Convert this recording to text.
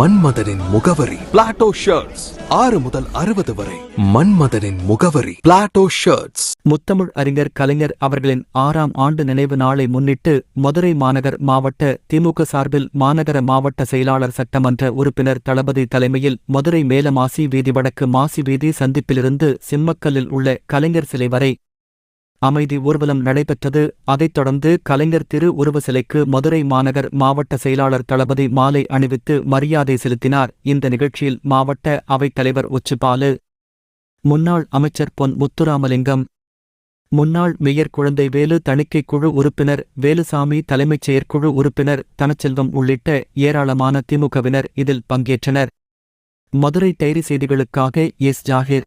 மன்மதனின் முகவரி. Plato shirts ஆறு முதல் அறுபது வரை. மன்மதனின் முகவரி. பிளாட்டோ ஷர்ட்ஸ் முத்தமிழ் அறிஞர் கலைஞர் அவர்களின் ஆறாம் ஆண்டு நினைவு நாளை முன்னிட்டு மதுரை மாநகர் மாவட்ட திமுக சார்பில் மாநகர மாவட்ட செயலாளர் சட்டமன்ற உறுப்பினர் தளபதி தலைமையில் மதுரை மேலமாசி வீதி வடக்கு மாசி வீதி சந்திப்பிலிருந்து சிம்மக்கல்லில் உள்ள கலைஞர் சிலை வரை அமைதி ஊர்வலம் நடைபெற்றது. அதைத் தொடர்ந்து கலைஞர் திரு உருவ சிலைக்கு மதுரை மாநகர் மாவட்ட செயலாளர் தளபதி மாலை அணிவித்து மரியாதை செலுத்தினார். இந்த நிகழ்ச்சியில் மாவட்ட அவைத் தலைவர் உச்சுபாலு முன்னாள் அமைச்சர் பொன் முத்துராமலிங்கம் முன்னாள் மேயர் குழந்தைவேலு தணிக்கைக் குழு உறுப்பினர் வேலுசாமி தலைமைச் செயற்குழு உறுப்பினர் தனச்செல்வம் உள்ளிட்ட ஏராளமான திமுகவினர் இதில் பங்கேற்றனர். மதுரை டைரி செய்திகளுக்காக எஸ். ஜாகிர்.